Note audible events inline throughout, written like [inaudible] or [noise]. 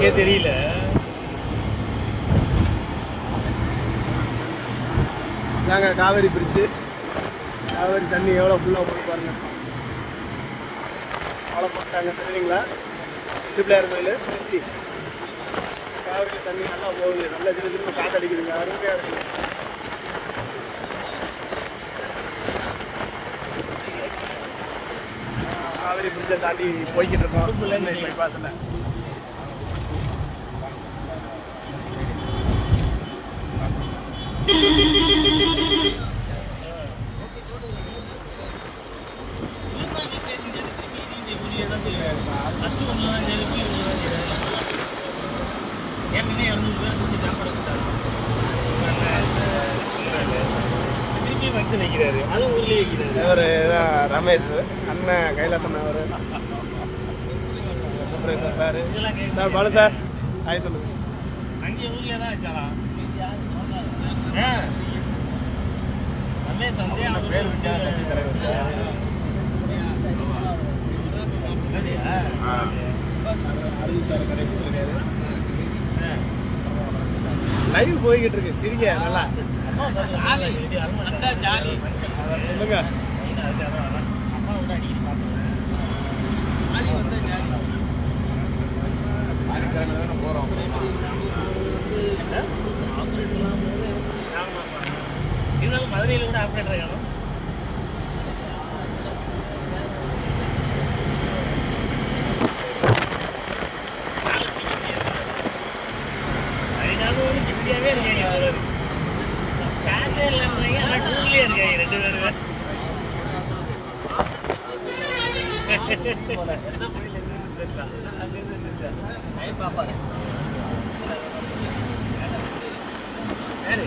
எனக்கே தெரியல. இதாங்க காவேரி பிரிட்ஜு. காவேரி தண்ணி எவ்வளோ ஃபுல்லாக போய் பாருங்க. அவ்வளோ போட்டாங்க தெரியுங்களா திருப்பிள்ளையார் கோயில் திருச்சி காவேரி தண்ணி நல்லா போகுது. நல்லா சின்ன சின்ன காற்று அடிக்குதுங்க. அருமையாக இருக்குது காவேரி பிரிட்ஜை தாண்டி போய்கிட்டு இருக்கோம். பைபாஸில் திருப்பி ஃபங்க்ஷன் வைக்கிறாரு அதுவும் ஊர்லயே வைக்கிறாரு அவர் ரமேஷ் அண்ணன் கைலாசம் அவர் Supresh sir sir Balu sir hi சொல்லுங்க அங்கே ஊர்லயே தான் வச்சாராம் ரமேஷ் வந்து அவங்க பேர் விட்டா அருண் சார் கடைசி இருக்காரு லைவ் போய்கிட்டு இருக்கு. சிரிங்க நல்லா. சொல்லுங்க. அம்மாவோட இருந்தாலும் மதுரையில் கூட ஆப்ரேட்டர் காணும். பிஸியாகவே இருக்காங்க காசே இல்லைன்றாங்க ஆனால் டூர்லேயே இருக்காங்க ரெண்டு பேருமே. [laughs] யாரு?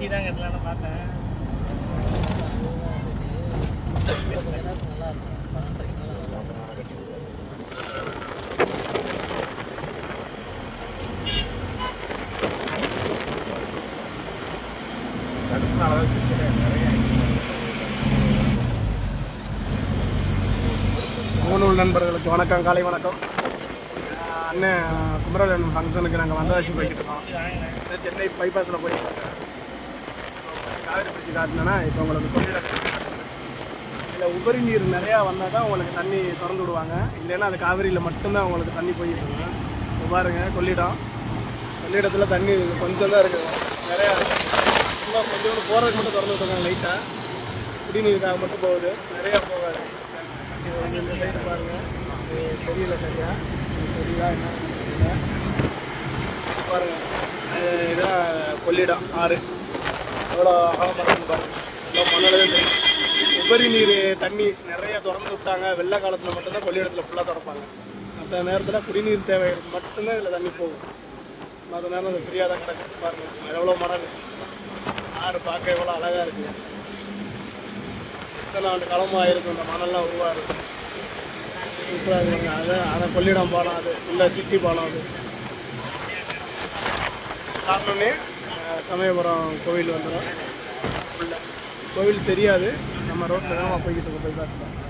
வேட்டி தான் கட்டலான்னு பார்த்தேன். மூணூல் நண்பர்களுக்கு வணக்கம் காலை வணக்கம். அண்ணன் குமரவேலன் ஃபங்க்ஷனுக்கு நாங்கள் வந்தவாசி போய்கிட்டு இருக்கோம். சென்னை பைபாஸில் போய் காவேரி பிரிட்ஜ் காட்டினா இப்போ உங்களுக்கு கொள்ளிடம் இதில் உபரி நீர் நிறையா வந்தால் தான் உங்களுக்கு தண்ணி திறந்து விடுவாங்க. இல்லைன்னா அது காவேரியில் மட்டும்தான் உங்களுக்கு தண்ணி போயிட்டு இருக்கும். இப்போ பாருங்க கொள்ளிடம். கொள்ளிடத்தில் தண்ணி கொஞ்சம் தான் இருக்குது. நிறையா சும்மா கொஞ்சோண்டு போகிறதுக்கு மட்டும் திறந்து விட்டுருக்காங்க லைட்டாக குடிநீருக்காக மட்டும் போகுது. நிறையா போகாது. இது வந்து இந்த சைடு பாருங்க. தெரியல சரியா? தெரியல என்ன தெரியல. பாருங்க. இதான் கொள்ளிடம் ஆறு. எவ்வளோ அகலமாக இருக்குன்னு பாருங்க தெரியும் உபரி நீர் தண்ணி நிறைய திறந்து விட்டாங்க. வெள்ளை காலத்தில் மட்டும்தான் கொள்ளிடத்தில் ஃபுல்லாக திறப்பாங்க. மற்ற நேரத்தில் குடிநீர் தேவை மட்டும்தான் இதில் தண்ணி போகும். மற்ற நேரம் அது ஃப்ரீயாக தான் கிடக்கு பாருங்க எவ்வளோ மணல்? ஆறு பார்க்க எவ்வளோ அழகாக இருக்குது இத்தனை ஆண்டு காலமாக ஆயிருக்கும் இந்த மணல்லாம் உருவாரு சூப்பராக இருக்குங்க அது அதை கொள்ளிடம் பாலம் அது. இல்லை சிட்டி பாலம் அது. தாண்டோன்னே சமயபுரம் கோவில் வந்துடும். உள்ள கோவில் தெரியாது. நம்ம ரோட்டில் தான் போய்கிட்டு இருக்கோம் போய் பேசலாம்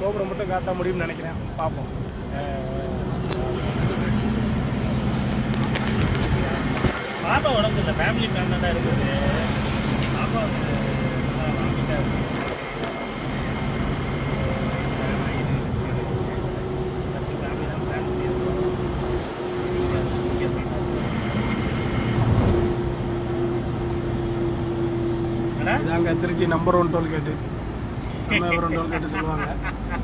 கோபுரம் மட்டும் காட்ட முடியும்னு நினைக்கிறேன். பார்ப்போம். பாப்பா உடம்பு இல்லை. ஃபேமிலி பிளான் தான் இருக்குது. பாப்பா வந்து, ஆ, வாங்கிட்டா இருக்கு. First family தான் plan பண்ணியிருக்கோம். இங்க போயிட்டு. இதாங்க Trichy number one tollgate Samayapuram tollgate சொல்லுவாங்க.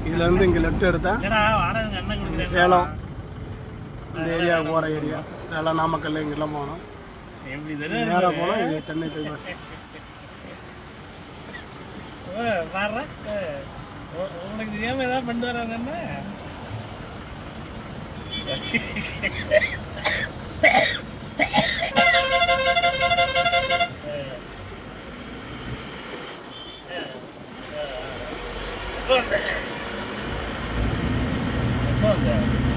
இதுல இருந்து இங்கே லெஃப்ட் எடுத்தா என்னடா வாடகை அண்ணன் கொடுக்குறேன் சேலம். இந்த ஏரியா போகிற ஏரியா சேலம் நாமக்கல் இங்கெல்லாம் போகணும் நேராக போனால் இது சென்னை பைபாஸ் பாடுறா உனக்கு தெரியாம ஏதாவது பண்ணிட்டு வராங்கன்னா Monday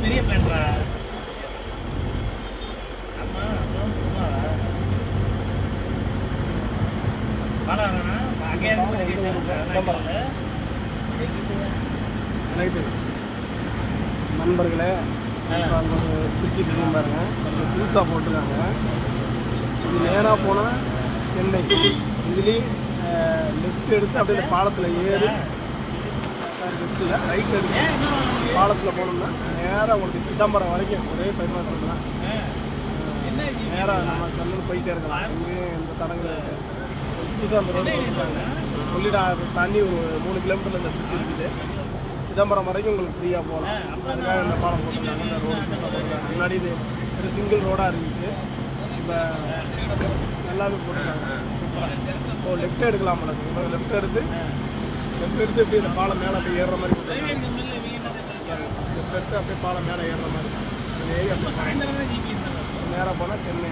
பெரிய பிளான்டா ஆமா அப்புறம் சும்மாவா வாடா வேணா அங்கே ரைட்டு நண்பர்களே புதுசாக போட்டிருக்காங்க. இது நேராக போனால் சென்னை. இதுலேயும் லெஃப்ட் எடுத்து அப்படியே பாலத்தில் ஏறி லெஃப்ட்டில் ரைட் எடுத்து பாலத்தில் போனோம்னா நேராக உங்களுக்கு சிதம்பரம் வரைக்கும் ஒரே பைபாஸ் ரோடு தான்? நேராக நம்ம செல்லு போயிட்டே இருக்கலாம். எங்கேயும் எந்த தடங்கள் புதுசாக அந்த ரோடு போட்டுருக்காங்க சொல்லிடா தண்ணி ஒரு மூணு கிலோமீட்டரில் இந்த பிரிட்ஜ் இருக்குது. சிதம்பரம் வரைக்கும் உங்களுக்கு ஃப்ரீயாக போகலாம். அதுக்காக இந்த பாலம் போட்டிருக்காங்க. இந்த ரோடு புதுசாக முன்னாடி இது ஒரு சிங்கிள் ரோடாக இருந்துச்சு. இப்போ நல்லாவே போட்டிருக்காங்க. ஓ லெஃப்ட் எடுக்கலாம் மேடம் லெஃப்ட் எடுத்து லெஃப்ட் அப்படியே இப்படி இந்த பாலம் மேலே அப்படியே ஏறுற மாதிரி இந்த எடுத்து அப்படியே பாலம் மேலே ஏறுற மாதிரி. அந்த ஏரியா நேராக போனால் சென்னை.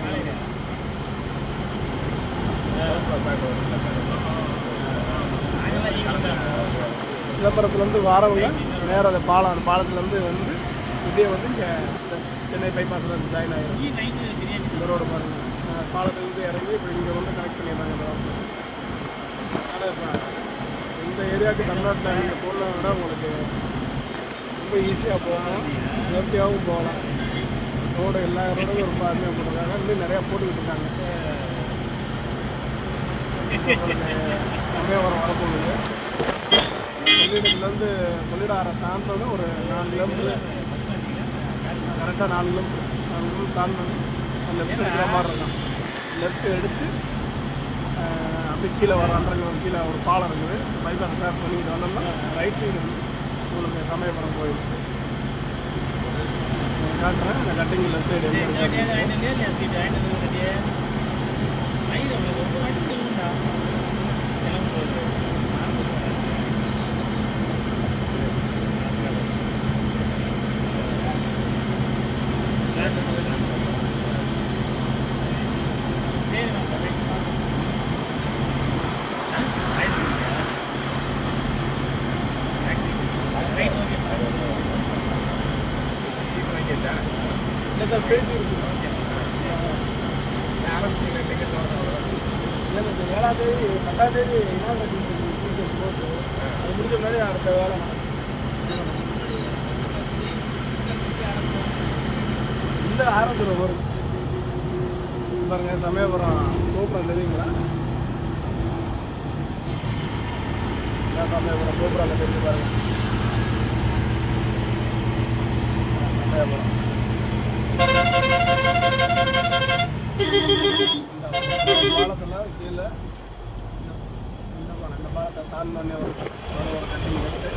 சிதம்பரத்துலேருந்து வாரவங்க நேராக அந்த பாலம் அந்த பாலத்துலேருந்து வந்து இதே வந்து இங்கே சென்னை பைபாஸில் வந்து ஜாயின் ஆகிடும் இந்த ரோடு பாருங்க பாலத்துலேருந்து இறங்கி இப்போ இங்கே வந்து கனெக்ட் பண்ணிடுறாங்க. இந்த இந்த ஏரியாவுக்கு தமிழ்நாட்டில் நீங்கள் போகலாம் விட உங்களுக்கு ரொம்ப ஈஸியாக போகலாம். சேஃப்டியாகவும் போகலாம். ரோடு எல்லா ரோடும் ரொம்ப அருமையாக போட்டிருக்காங்க. இன்னும் நிறையா போட்டுக்கிட்டு இருக்காங்க. சமயபுரம் வரப்போகுது. கொள்ளிடத்துலேருந்து கொள்ளிடாரை தாண்டோன்னு ஒரு நாலு கிலோமீட்டர் கரெக்டாக நாலு கிலோமீட்டர் நாலு கிலோமீட்டர் தாண்டணும் லெஃப்ட் எடுக்கிற மாதிரி இருக்கும் லெஃப்ட் எடுத்து அப்படி கீழே வர அண்டர் கீழே ஒரு பாலம் இருக்குது பைபாஸ் கிராஸ் பண்ணிட்டு வந்தோம்னா ரைட் சைடு உங்களுக்கு சமயபுரம் கோயில் காட்டுறேன் அந்த கட்டிங் லெஃப்ட் சைடு இல்லை ஏழாம் தேதி பத்தாம் தேதி அது முடிஞ்ச மாதிரி அடுத்த வேலை இந்த ஆரம்பத்தில் வரும். பாருங்க சமயபுரம் கோபுரம் தெரியுங்களா? சமயபுரம் கோபுரம் தெரிஞ்சு பாருங்க. சமயபுரம் பாலத்தில் கீழே இந்த பாலம் இந்த பாலத்தை தாண்டினோடனே ஒரு ஒரு ஒரு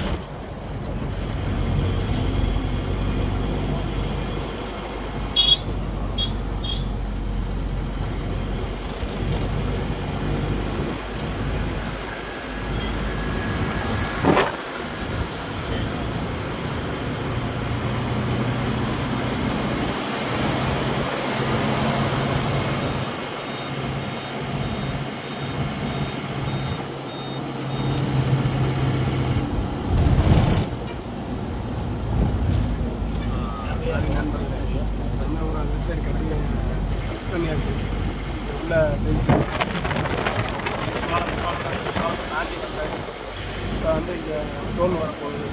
நண்பர்களே சமயபுரம் வெப்சைட் கட்டி பண்ணியாச்சு உள்ள தாண்டி இப்போ வந்து இங்கே டோல் வரப்போகுது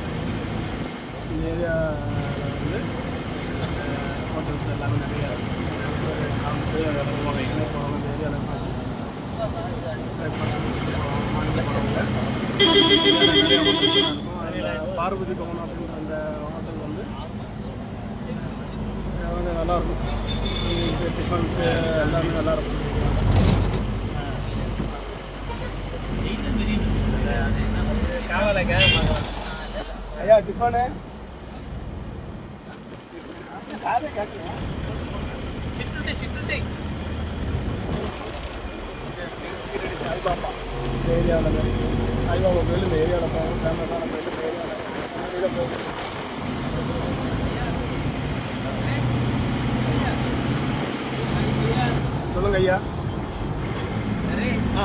இந்த ஏரியாவில் வந்து ஹோட்டல்ஸ் எல்லாமே நிறைய ஒரு சாப்பிட்டு போவாங்க எங்கே போவாங்க இந்த ஏரியாவில் பார்வதி பவன் அப்படின்ற அந்த ஹோட்டல் வந்து வந்து நல்லாயிருக்கும். டிஃபன்ஸு எல்லாமே நல்லாயிருக்கும். ஐயா டிஃபனு? காதை கேட்கலாம் சீரடி சாய்பாபா இந்த ஏரியாவில் சாய்பாபா கோயில் இந்த ஏரியாவில் போகும் ஃபேமஸான கோயில் இந்த ஏரியாவில் இதில் போகும் சொல்லுங்க ஐயா ஆ